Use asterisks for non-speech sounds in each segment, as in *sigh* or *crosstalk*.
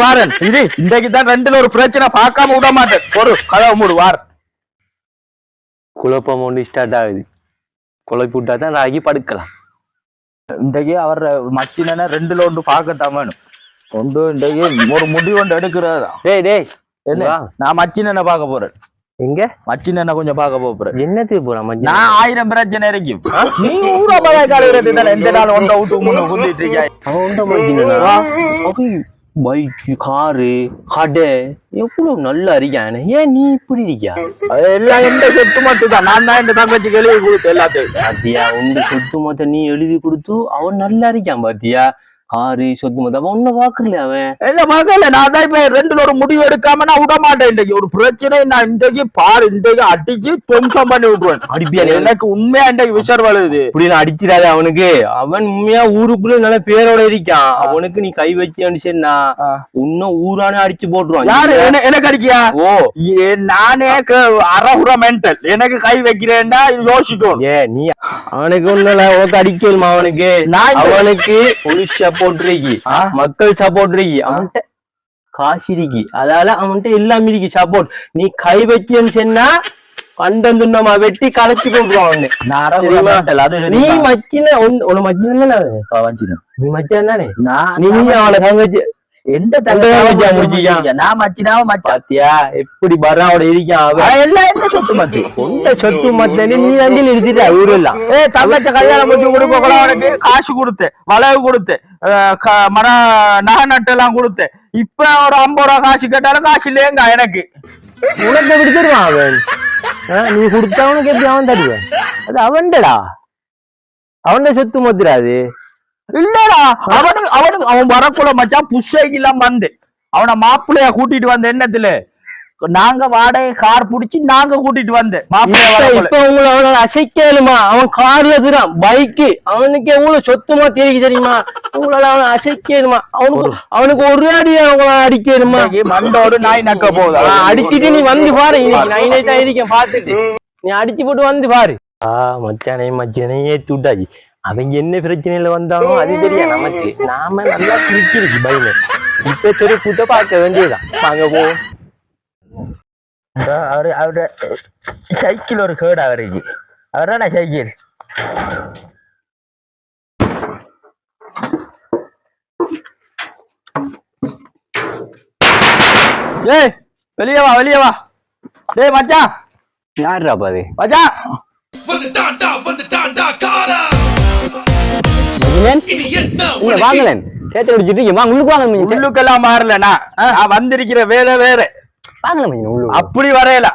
பாரு இது இன்றைக்கு தான் ரெண்டுல ஒரு பிரச்சனை பார்க்காம விட மாட்டேன். ஒரு கதவை மூடு வார். குழப்பம் ஒன்று ஸ்டார்ட் ஆகுது. குழப்பி விட்டா தான் ராகி படுக்கலாம். இன்றைக்கு அவர் மச்சினனை ரெண்டுல ஒன்று பார்க்கத்தான் வேணும். ஒன்று இன்றைக்கு ஒரு முடிவு ஒன்று எடுக்கிறதா டேய் டேய். என்ன. நான் மச்சினனை பார்க்க போறேன். எங்க? மச்சினனை கொஞ்சம் பார்க்க போறேன். என்னத்துக்கு போறான் மச்சான்? நான் ஆயிரம் பிரச்சனை இருக்கும் நீ ஊரா பழைய காலகிறது தானே? எந்த நாள் ஒன்றை விட்டு முன்னு குந்திட்டு இருக்கியா அவன் உண்ட மச்சினா பைக்கு காரு கடை எவ்வளவு நல்லா இருக்கானே ஏன் நீ இப்படி இருக்கியா எல்லாம் எந்த சொத்து மட்டும் தான் நான் தான் இந்த தங்கச்சி எழுதி கொடுத்து எல்லாத்தையும். பாத்தியா உண்டு சொத்து மொத்த நீ எழுதி கொடுத்து அவன் நல்லா இருக்கான் பாத்தியா? காரு சொத்து மொத்த அவன் ஒன்னும் பாக்குறல அவன்? என்ன மகள நான் தான் இப்ப ரெண்டுல ஒரு முடிவு எடுக்காம நான் விட மாட்டேன் இன்றைக்கு. ஒரு பிரச்சனை நான் இன்றைக்கு பாரு இன்றைக்கு அடிச்சு துவம்சம் பண்ணி விட்டுருவேன். அடிப்பியா? எனக்கு உண்மையா இன்றைக்கு விஷர் இப்படி நான் அடிச்சிடாத அவனுக்கு. அவன் உண்மையா ஊருக்குள்ள நல்ல பேரோட இருக்கான். அவனுக்கு நீ கை வச்சு சொன்னா. இன்னும் ஊரானே அடிச்சு போட்டுருவான். யாரு? என்ன- எனக்கு அடிக்கியா? ஓ. ஏ, நானே க- அறகுற மென்டல் எனக்கு கை வைக்கிறேன்னா யோசிக்கணும். ஏ நீ அவனுக்கு ஒண்ணுல உனக்கு அடிக்கலுமா அவனுக்கு. அவனுக்கு போலீஸ் சப்போர்ட் இருக்கு? மக்கள் சப்போர்ட் இருக்கு. அவன்கிட்ட காசு இருக்கு. அதால அவன்கிட்ட எல்லாம் இருக்கு சப்போர்ட் நீ கை வச்சேன்னு சொன்னா கண்டம் துண்டமா வெட்டி கலச்சி போட்டுருவான் நீ? மச்சின உன மச்சின. நீ மச்சான் தானே? நான் நீ அவனை தங்கச்சி எந்த எந்த முடிச்சியா? நான் மச்சினாவும் மச்சான் பாத்தியா? எப்படி பராவோட இருக்கான் எல்லாம் என்ன சொத்து மத்து *laughs* சொத்து மத்தனே நீ அஞ்சலி நிறுத்திட்ட ஊரெல்லாம் ஏ தங்கச்ச கல்யாணம் முடிச்சு கொடுக்க கூட அவனுக்கு காசு கொடுத்தேன் வளைவு கொடுத்தேன் அஹ் க- மர நகை நட்டு எல்லாம் கொடுத்தேன் இப்ப ஒரு ஐம்பது ரூபா காசு கேட்டாலும் காசு இல்லையங்க எனக்கு. உனக்கு எப்படி தருவான் அவன்? நீ கொடுத்தவனுக்கு எப்படி அவன் தருவான் அது அவன்டா அவன்ட சொத்து மத்துறாது இல்லடா அவனுக்கு அவனுக்கு அவன் வரக்குள்ள மச்சான் புஷைக்கு எல்லாம் வந்து. அவன மாப்பிள்ளைய கூட்டிட்டு வந்த எண்ணத்துல நாங்க வாடகை கார் புடிச்சு நாங்க கூட்டிட்டு மாப்பிள்ளைய இப்ப உங்களை அவனால அசைக்கலுமா அவன் கார்ல திரான் பைக்கு அவனுக்கு எவ்வளவு சொத்துமா தெரியுது தெரியுமா? உங்களால அவனை அசைக்கலுமா அவனுக்கு அவனுக்கு ஒரு அடி அவங்கள அடிக்கணுமா? மண்டோடு நாய் நக்க போகுது. அடிச்சிட்டு நீ வந்து பாரு. இன்னைக்கு நைன் பாத்துட்டு நீ அடிச்சு போட்டு வந்து பாரு. ஆ மச்சானே மச்சானே ஏத்தி விட்டாச்சு அவங்க என்ன பிரச்சனையில வந்தானோ அது தெரியும் நமக்கு நாம நல்லா கிழிச்சிருக்கு பயனு இப்ப தெரு கூட்ட பார்க்க வேண்டியதுதான். வாங்க போ. அவரு அவரு சைக்கிள் ஒரு கேடு அவருக்கு. அவரான சைக்கிள். ஏய் வெளியே வா வெளியே வா. டேய் மச்சான். யாருடா பாது மச்சான். வந்துட்டான்டா காரா இல்ல வாங்கலேன் சேத்துல அடிச்சிட்டு வாங்க உள்ளுக்கு வாங்க. உள்ளுக்கெல்லாம் மாறலண்ணா. நான் வந்திருக்கிற வேலை வேற. வாங்கல அப்படி வரையல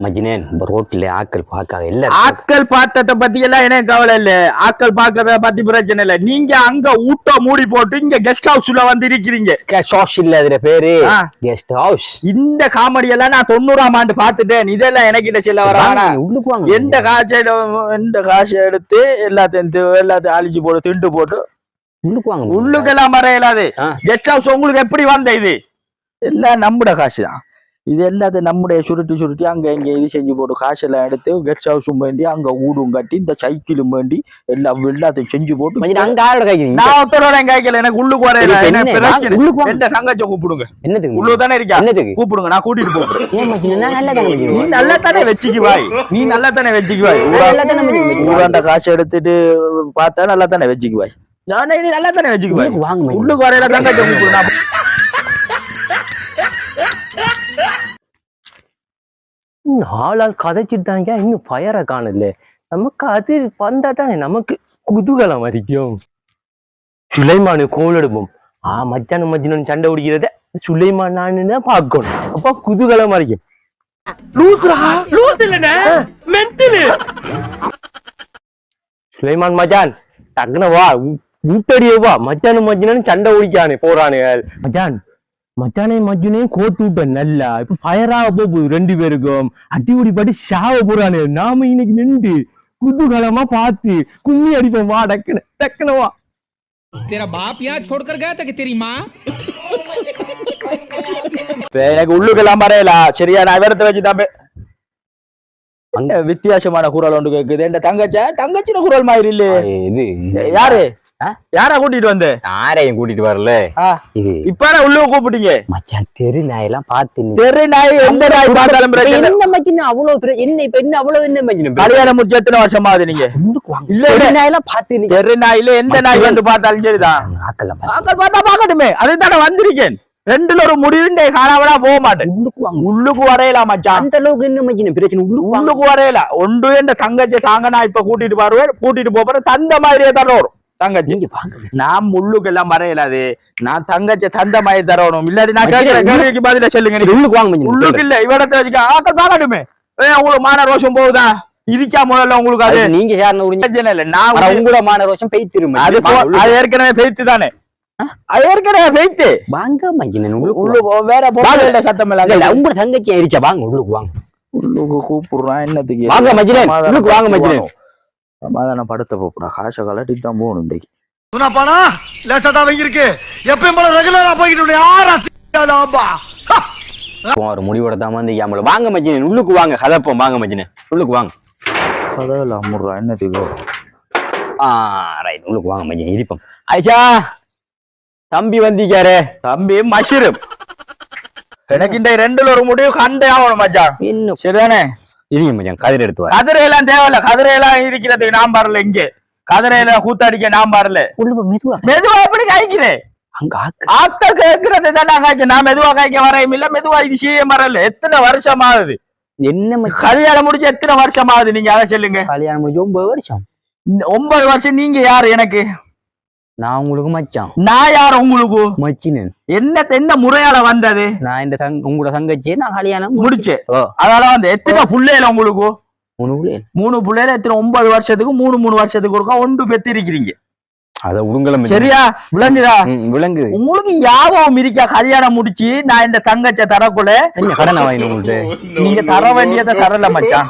மஜினேன் ரோட்ல ஆக்கள் பார்க்காத இல்ல ஆக்கள் பார்த்தத பத்தி எல்லாம் எனக்கு கவலை இல்ல. ஆக்கள் பார்க்கறத பத்தி பிரச்சனை இல்ல. நீங்க அங்க ஊட்ட மூடி போட்டு இங்க கெஸ்ட் ஹவுஸ்ல வந்து இருக்கிறீங்க ஷாஷ் இல்ல அதுல பேரு. கெஸ்ட் ஹவுஸ் இந்த காமெடி எல்லாம் நான் தொண்ணூறாம் ஆண்டு பார்த்துட்டேன். இதெல்லாம் எனக்கு சொல்ல வரானா உள்ளுக்கு எந்த காசை எந்த காசை எடுத்து எல்லாத்தையும் எல்லாத்தையும் அழிச்சு போட்டு திண்டு போட்டு உள்ளுக்கு வாங்க உள்ளுக்கெல்லாம் மற இயலாது. ஆ. கெஸ்ட் ஹவுஸ் உங்களுக்கு எப்படி வந்த இது? எல்லாம் நம்முட காசு தான். இது எல்லாத்தையும் நம்முடைய சுருட்டி சுருட்டி அங்க இங்க இது செஞ்சு போட்டு காசு எல்லாம் எடுத்து கெஸ்ட் ஹவுஸும் வேண்டி அங்க ஊடும் கட்டி இந்த சைக்கிளும் வேண்டி எல்லாம் எல்லாத்தையும் செஞ்சு போட்டு நான் ஒருத்தரோட கேட்கல எனக்கு உள்ளுக்கு வாங்க. எந்த தங்கச்ச கூப்பிடுங்க. என்னத்துக்கு? உள்ளு தானே இருக்கா? என்னத்துக்கு? கூப்பிடுங்க நான் கூட்டிட்டு போறேன். நீ நல்லா தானே வச்சுக்கு வாய். நீ நல்லா தானே வச்சுக்கு வாய். நான் நல்லா தானே மஜினேன் ஊராண்ட காசு எடுத்துட்டு பார்த்தா நல்லா தானே வச்சுக்கு வாய். நானே நல்லா தானே வச்சுக்கு வாய். உள்ளுக்கு வரையில தங்கச்ச கூப்பிடு நான் நாளால் கதைச்சிட்டாங்க இன்னும் பயரை காணல. நமக்கு அது வந்தா தானே நமக்கு குதூகலம் வரைக்கும் சுலைமானு கோல் எடுப்போம். ஆ மச்சானு மச்சினு சண்டை பிடிக்கிறத சுலைமான் நானு பார்க்கணும். அப்ப குதூகலம் வரைக்கும் சுலைமான் மச்சான் டக்குன வா ஊட்டடியே வா. மச்சானு மச்சினு சண்டை பிடிக்கானே போறானு மச்சான் மச்சானே மஜ்ஜுனையும் கோத்து விட்டேன் நல்லா இப்ப ஃபயராக போகுது ரெண்டு பேருக்கும் அடிபடி படி சாவ போறானு நாம இன்னைக்கு நின்று குதூகலமா பார்த்து கும்மி அடிப்போம் வா டக்குனு டக்குனு வா तेरा बाप यहाँ छोड़कर गया था कि तेरी माँ இப்ப எனக்கு உள்ளுக்கெல்லாம் வரையல சரியா நான் விவரத்தை வச்சு தான் அந்த வித்தியாசமான குரல் ஒன்று கேக்குது என் தங்கச்சா தங்கச்சின குரல் மாதிரி இல்லையே இது யாரு ஆ? யாரா கூட்டிட்டு வந்து? யாரையும் கூட்டிட்டு வரல. இது இப்ப உள்ள கூப்பிட்டீங்க? மச்சான் தெரு நாயெல்லாம் பார்த்து நீ தெரு நாய் எந்த நாய் பார்த்தாலும். என்ன மச்சின அவ்வளவு என்ன இப்ப என்ன அவ்வளவு என்ன மச்சின கல்யாணம் முடிச்சு எத்தனை வருஷமா ஆகுது நீங்க இல்ல, இல்ல. தெரு நாயெல்லாம் பார்த்து நீ தெரு நாயில எந்த நாய் வந்து பார்த்தாலும் சரிதான். ஆக்கள் பார்த்தா பார்க்கட்டுமே. அதுதானே வந்திருக்கேன். ரெண்டுல ஒரு முடிவுண்டே காணாமலா போக மாட்டேன். உள்ளுக்கு வரையலாம் மச்சான். அந்த அளவுக்கு என்ன மச்சின பிரச்சனை? உள்ளுக்கு வரையல ஒன்று என்ற தங்கச்சி தாங்க நான் இப்ப கூட்டிட்டு வருவேன். கூட்டிட்டு போறேன். தந்த மாதிரியே தர வரும். தங்கச்சி. நீங்க வாங்க. நான் முள்ளுக்கு எல்லாம் வரையலாது நான் தங்கச்சி தந்த மாதிரி தரணும். இல்லாட்டி நான் மச்சான், கேட்கிற கேள்விக்கு பதில சொல்லுங்க. உள்ளுக்கு வாங்க உள்ளுக்கு இல்ல இவடத்தை வச்சுக்க பார்க்கட்டுமே. ஏன் உங்களுக்கு மான ரோஷம் போகுதா? இதுக்கா முதல்ல உங்களுக்கு அது? நீங்க உறிஞ்சு பிரச்சனை இல்ல. நான் உங்க- உங்களோட மான ரோஷம் பெய்த்திரும் அது ஏற்கனவே பெய்த்து தானே. அது ஏற்கனவே பெய்த்து. வாங்க உள்ளுக்கு வாங்க. வேற சத்தம் இல்ல, தங்கச்சி ஆயிருச்சா வாங்க உள்ளுக்கு வாங்க. உள்ளுக்கு கூப்பிடுறான் என்னத்துக்கு? வாங்க மச்சினே, உள்ளுக்கு வாங்க மச்சினே. சமாதானம் படுத்த போப்படா காசை கலட்டி தான் போகணும் இன்றைக்கு. சுனாப்பானா லேசா தான் இருக்கு எப்பயும் போல ரெகுலரா போய்கிட்டு இப்போ ஒரு முடிவோட தான் வந்து வாங்க மச்சினே உள்ளுக்கு வாங்க. கதப்போம். வாங்க மச்சினே. உள்ளுக்கு வாங்க. கதவுல அம்முடுறா என்னத்துக்கு ஆ ரைட் உள்ளுக்கு வாங்க மச்சினே. இருப்போம் ஐஷா தம்பி வந்திக்காரு தம்பி மஷிரும். எனக்கு இந்த ரெண்டுல ஒரு முடிவு கண்டே ஆகணும் மச்சான். இன்னும். சரிதானே? இருங்க மச்சான் கதிர் எடுத்து கதிரையெல்லாம் தேவையில்ல கதிரையெல்லாம் இருக்கிறதுக்கு நான் வரல இங்க. கதிரையில கூத்தடிக்க நான் வரல உள்ளுக்கு மெதுவா. மெதுவா எப்படி காய்க்கிறேன் ஆத்த கேட்கறது தான் காய்க்க. நான் மெதுவா காய்க்க வரையும் இல்ல மெதுவா இது செய்ய வரல எத்தனை வருஷம் ஆகுது? என்ன கல்யாணம் முடிச்சு எத்தனை வருஷம் ஆகுது? நீங்க அதை சொல்லுங்க. கல்யாணம் முடிஞ்சு ஒன்பது வருஷம். ஒன்பது வருஷம் நீங்க யாரு எனக்கு? நான் உங்களுக்கு மச்சான். நான் யார் உங்களுக்கு? மச்சினன். என்ன என்ன முறையால வந்தது? நான் இந்த தங்க உங்களோட தங்கச்சி நான் கல்யாணம் முடி- முடிச்சு. ஓ. அதனால வந்து எத்தனை புள்ளையில உங்களுக்கு? உனக்குள்ளே மூணு புள்ளையில எத்தனை ஒன்பது வருஷத்துக்கு மூணு மூணு வருஷத்துக்கு ஒருக்கா ஒன்று பெத்து இருக்கிறீங்க அத உடுங்கல சரியா? விளங்குதா? விலங்கு உங்களுக்கு யாபம் இருக்கா? கல்யாணம் முடிச்சு நான் இந்த தங்கச்ச தரக்குள்ள. கடனை வாங்கின உங்கள்ட்ட *laughs* நீங்க தர வேண்டியதை தரல மச்சான்.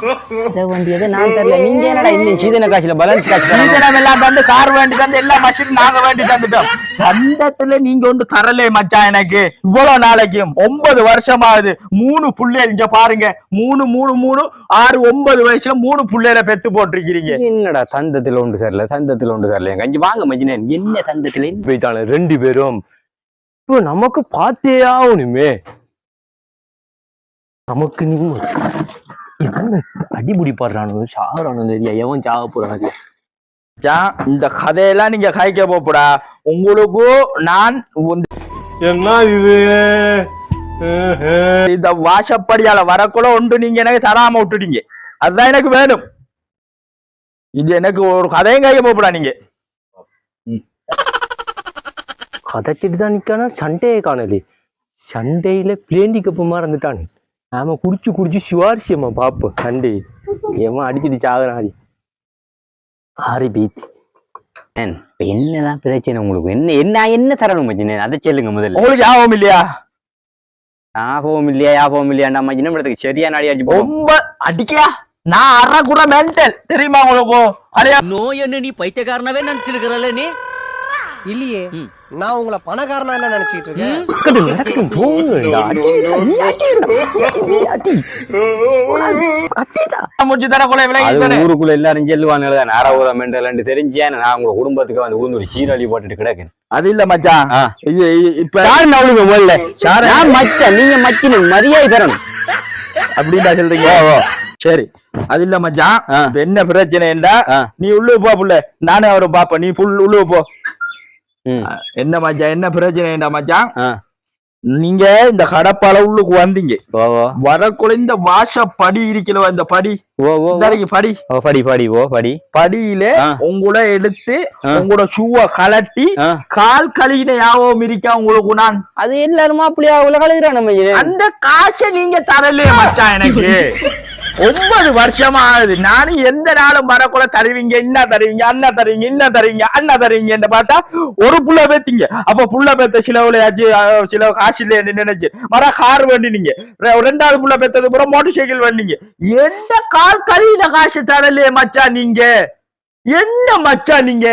தர வேண்டியதை நான் தரல. நீங்க என்னடா இந்த சீதன காசுல பேலன்ஸ் காசு? சீதனம் எல்லாம் தந்து கார் வேண்டி தந்து எல்லா மஷினும் நாங்க வேண்டி தந்துட்டோம். தந்தத்துல நீங்க ஒன்று தரலே மச்சான் எனக்கு. இவ்வளவு நாளைக்கும். ஒன்பது வருஷமாகுது. மூணு புள்ளைகள் இங்க பாருங்க. மூணு மூணு மூணு ஆறு ஒன்பது வயசுல மூணு புள்ளையில பெத்து போட்டிருக்கிறீங்க. என்னடா தந்தத்துல ஒன்று சரியில்ல தந்தத்துல ஒன்று சரியில்ல கஞ்சி வாங்க மச்சினேன் என்ன தந்தத்துல? போயிட்டாங்க ரெண்டு பேரும். இப்போ நமக்கு பார்த்தே ஆகணுமே. நமக்கு நீ அடிபுடி பாடுறானு? சாகுறானு தெரியா எவன் சாக போறான் இந்த கதையெல்லாம் நீங்க கைக்க போப்படா. உங்களுக்கு நான் என்ன இது? இந்த வாசப்படியால வரக்குள்ள ஒன்று நீங்க எனக்கு தராம விட்டுட்டீங்க. அதுதான் எனக்கு வேணும். இது எனக்கு ஒரு கதையும் கைக்க போப்படா நீங்க. கதைச்சிட்டு தான் நிக்கானா சண்டையே காணலே சண்டையில பிளேண்டி கப்பு மறந்துட்டானே நாம குடிச்சு குடிச்சு சுவாரஸ்யமா பாப்போம் சண்டை ஏமா அடிச்சிட்டு சாகுறான் ஆரி பீத் ஏன், இப்ப என்னதான் பிரச்சனை உங்களுக்கு என்ன என்ன என்ன தரணும் மச்சினேன் அதை சொல்லுங்க முதல்ல உங்களுக்கு ஞாபகம் இல்லையா ஞாபகம் இல்லையா ஞாபகம் இல்லையாண்டா மச்சினம் இடத்துக்கு சரியா நாடி அடிச்சு ரொம்ப அடிக்கா நான் அரை கூட மென்டல் தெரியுமா உங்களுக்கு அரையா நோய் என்ன நீ பைத்தியக்காரனவே நினைச்சிருக்கிறல்ல நீ இல்லையே நான் உங்களை பணக்காரனா இல்ல நினைச்சிட்டு இருக்கேன். ஊருக்குள்ள எல்லாரும் செல்லுவாங்க நாராவூர மெண்டல் தெரிஞ்சேன் நான் உங்க குடும்பத்துக்கு வந்து உளுந்து ஒரு சீரழி போட்டுட்டு கிடக்கேன். அது இல்ல மச்சான் இப்ப அவளுக்கு முதல்ல நான் மச்சான். நீங்க மச்சினன் மரியாதை தரணும் அப்படின்னா சொல்றீங்க. சரி. அது இல்ல மச்சான். என்ன பிரச்சனைண்டா ஆ. நீ உள்ளு போ புள்ள. நானே அவரை பாப்பேன் நீ புல் உள்ளு போ. என்ன மச்சான் என்ன பிரச்சனைண்டா மச்சான்? ஆ. நீங்க இந்த கடப்பால உள்ளுக்கு வந்தீங்க. வரக்குள்ள இந்த வாச படி இருக்கல இந்த படி? படி. ஓ படி படி ஓ படி. படியில ஆ. உங்களை எடுத்து. உங்களோட ஷூவை கலட்டி. கால் கழுகின யாவும் இருக்கா உங்களுக்கு நான்? அது எல்லாரும் அப்படியா அவ்வளவு கழுகுறான் நம்ம அந்த காசை நீங்க தரலையே மச்சான் எனக்கு. *laughs* ஒன்பது வருஷமா ஆகுது நானும் எந்த நாளும் வரக்குள்ள தருவீங்க என்ன தருவீங்க அண்ணா தருவீங்க என்ன தருவீங்க அண்ணா தருவீங்க பார்த்தா ஒரு புள்ள பேத்தீங்க. அப்ப புள்ள பேத்த சிலவுலையாச்சு அஹ், சில காசு இல்லைன்னு நினைச்சு மர கார் வேண்டினீங்க. ரெண்டாவது புள்ள பேத்தது பூரா மோட்டர் சைக்கிள் வேண்டிங்க எந்த கால் கழியில காசு தரலையே மச்சா நீங்க? என்ன மச்சா நீங்க?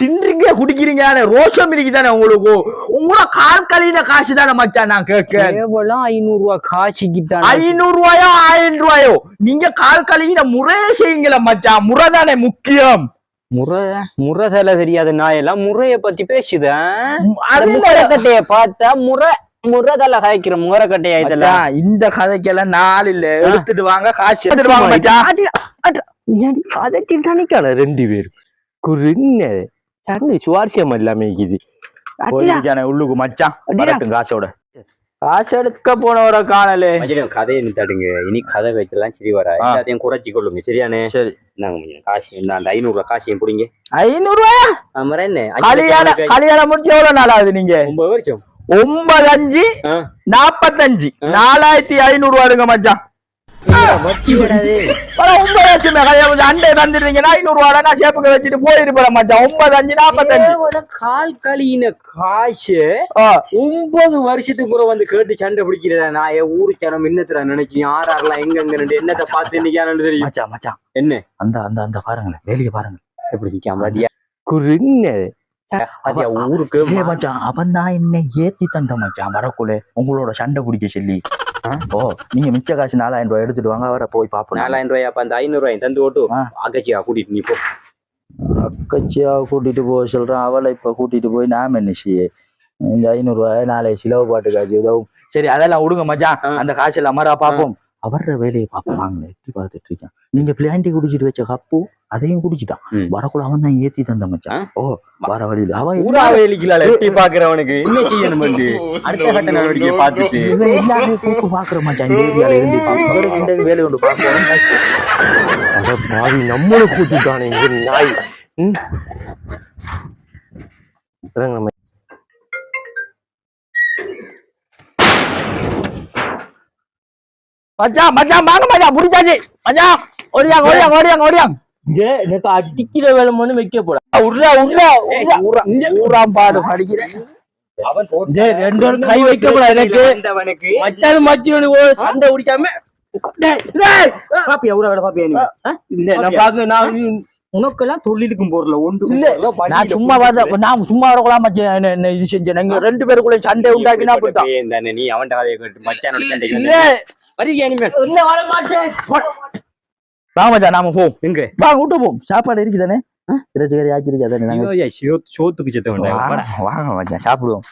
தின்றீங்க குடிக்கிறீங்க ரோஷம் இருக்குதானே உங்களுக்கு? உங்களோட கால் கழியில காசு தானே மச்சான் நான் கேட்க கேவலம் ஐநூறு ரூபாய் காசிக்கு தான் ஐநூறு ரூபாயோ ஆயிரம் ரூபாயோ நீங்க கால் கழுவின முறையே செய்யுங்கள மச்சான். முறை தானே முக்கியம். முறை முறை தலை தெரியாத. நாயெல்லாம் முறைய பத்தி பேசுதேன். முறைக்கட்டைய பார்த்தா முறை முறை தலை காய்க்கிற முறைக்கட்டையா இதெல்லாம்? இந்த கதைக்கெல்லாம் நாள் இல்ல. எடுத்துட்டு வாங்க காசு எடுத்துட்டு வாங்க மச்சான். அதட்டில் தானே ரெண்டு பேரும். குறுன்னு. சண்டை சுவாரஸ்யம் இல்லாம இருக்குது உள்ளுக்கு மச்சான் காசோட காசு எடுக்க போனவர காணலே கதையை நிறுத்தாடுங்க இனி கதை வைக்கலாம் சரி வர. எல்லாத்தையும் குறைச்சி கொள்ளுங்க சரியானே சரி நாங்க காசு இந்த அந்த ஐநூறு ரூபாய் காசையும் பிடிங்க ஐநூறு ரூபாயா அப்புறம் என்ன கல்யாணம் லட்சம் கல்யாணம் முடிச்சு எவ்வளவு நாள் ஆகுது நீங்க ஒன்பது வருஷம் ஒன்பது அஞ்சு. நாப்பத்தஞ்சு நாலாயிரத்தி ஐநூறு ரூபாடுங்க மச்சான் ஒன்பது அண்டை தந்துடுறீங்கன்னா ஐநூறு ரூபா நான் சேப்புக்கு வச்சுட்டு போயிருப்பேன் மச்சான். ஒன்பது அஞ்சு நாப்பத்தஞ்சு. கேவலம் கால் கழியின காசு ஒன்பது வருஷத்துக்கு வந்து கேட்டு சண்டை பிடிக்கிறேன் நான் என் ஊருக்கு நம்ம என்னத்துல நினைச்சு யார் யாரெல்லாம் எங்க எங்க ரெண்டு என்னத்தை பார்த்து இன்னைக்கு தெரியும். மச்சான் மச்சான். என்ன? அந்த அந்த அந்த பாருங்களேன். வேலையை பாருங்க. எப்படி நிக்காம பாத்தியா? பாத்தியா ஊருக்கு மச்சான் அவன் தான் என்ன ஏத்தி தந்த மச்சான். வரக்குள்ள உங்களோட சண்டை பிடிக்க சொல்லி. ஓ நீங்க மிச்ச காசு நாலாயிரம் ரூபாய் எடுத்துட்டு வாங்க அவரை போய் பாப்போம் நாலாயிரம் ரூபாய்? அப்ப அந்த ஐநூறு ரூபாய் தந்து ஓட்டு. அகச்சியா கூட்டிட்டு நீ போ. அக்கச்சியா கூட்டிட்டு போக சொல்றான். அவளை இப்ப கூட்டிட்டு போய் நாம என்ன செய்ய? இந்த ஐநூறு ரூபாய் நாளை சிலவு பாட்டு காசு உதவும் சரி அதெல்லாம் விடுங்க மச்சான். அந்த காசு அமரா பாப்போம் அவர்ற வேலையை வாங்க எட்டி பார்த்துட்டு இருக்கேன். நீங்க பிளாண்டி குடிச்சிட்டு வச்ச கப்பு அதையும் குடிச்சிட்டான். வரக்குள்ள அவன் தான் ஏத்தி தந்த மச்சான். ஓ வர வழியில. அவன் ஊரா எட்டி பாக்குறவனுக்கு என்ன செய்யணும் வந்து *laughs* அடுத்த கட்ட நடவடிக்கையை பார்த்துட்டு. இவன் எல்லாமே கூப்பு பாக்குற மச்சான் ஏரியால இருந்து வேலை ஒன்று பாக்குறோம் அட பாவி நம்மளை கூட்டிட்டானே இந்த நாய். ம். இறங்க மச்சான் மச்சான் வாங்க மச்சான் புடிச்சாச்சு. மச்சான் ஓடியாங்க ஓடியாங்க ஓடியாங்க ஓடியாங்க. எனக்கு அடிக்கிற வேலை மட்டும் வைக்க போட உர்ரா உர்ரா ஊராம் பாடு படிக்கிறேன். அவன் ரெண்டு பேரும் கை வைக்க கூடாது எனக்கு. மச்சான் மச்சினு சண்டை டேய். பாப்பியா ஊரா வேலை பாப்பியா நீ? இல்ல நான் பாக்க நான் உனக்கெல்லாம் தொழிலுக்கும் போறல ஒன்று இல்ல நான் சும்மா பார்த்த நான் சும்மா இது செஞ்சேன். ரெண்டு பேருக்குள்ள சண்டை உண்டாக்கினா தானே நீ அவன்கிட்ட கதையை கேட்டு மச்சானோட இல்ல வருகியா இனிமேல் இல்ல வர மாட்டேன் மச்சான் நாம போவோம் எங்க? வாங்க விட்டு போவோம் சாப்பாடு இருக்குதானே? இறைச்சி கறி ஆக்கிருக்கா தானே சோத்துக்கு செத்த வாங்க மச்சான் சாப்பிடுவோம்.